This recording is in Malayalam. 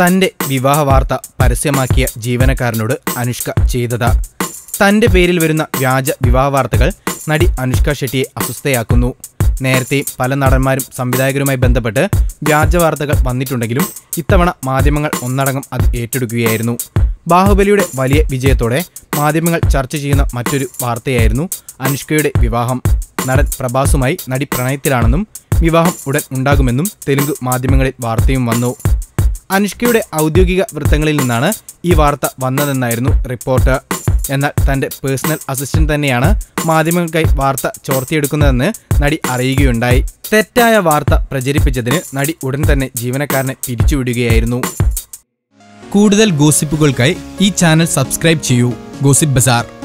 തന്റെ വിവാഹ വാർത്ത പരസ്യമാക്കിയ ജീവനക്കാരനോട് അനുഷ്ക ചെയ്തത്. തന്റെ പേരിൽ വരുന്ന വ്യാജ വിവാഹ വാർത്തകൾ നടി അനുഷ്ക ഷെട്ടിയെ അസ്വസ്ഥയാക്കുന്നു. നേരത്തെ പല നടന്മാരും സംവിധായകരുമായി ബന്ധപ്പെട്ട് വ്യാജ വാർത്തകൾ വന്നിട്ടുണ്ടെങ്കിലും ഇത്തവണ മാധ്യമങ്ങൾ ഒന്നടങ്കം അത് ഏറ്റെടുക്കുകയായിരുന്നു. ബാഹുബലിയുടെ വലിയ വിജയത്തോടെ മാധ്യമങ്ങൾ ചർച്ച ചെയ്യുന്ന മറ്റൊരു വാർത്തയായിരുന്നു അനുഷ്കയുടെ വിവാഹം. നടൻ പ്രഭാസുമായി നടി പ്രണയത്തിലാണെന്നും വിവാഹം ഉടൻ ഉണ്ടാകുമെന്നും തെലുങ്ക് മാധ്യമങ്ങളിൽ വാർത്തയും വന്നു. അനുഷ്കയുടെ ഔദ്യോഗിക വൃത്തങ്ങളിൽ നിന്നാണ് ഈ വാർത്ത വന്നതെന്നായിരുന്നു റിപ്പോർട്ട്. എന്നാൽ തന്റെ പേഴ്സണൽ അസിസ്റ്റന്റ് തന്നെയാണ് മാധ്യമങ്ങൾക്കായി വാർത്ത ചോർത്തിയെടുക്കുന്നതെന്ന് നടി അറിയുകയുണ്ടായി. തെറ്റായ വാർത്ത പ്രചരിപ്പിച്ചതിന് നടി ഉടൻ തന്നെ ജീവനക്കാരനെ പിരിച്ചുവിടുകയായിരുന്നു. കൂടുതൽ ഗോസിപ്പുകൾക്കായി ഈ ചാനൽ സബ്സ്ക്രൈബ് ചെയ്യൂ. Gossip bazaar.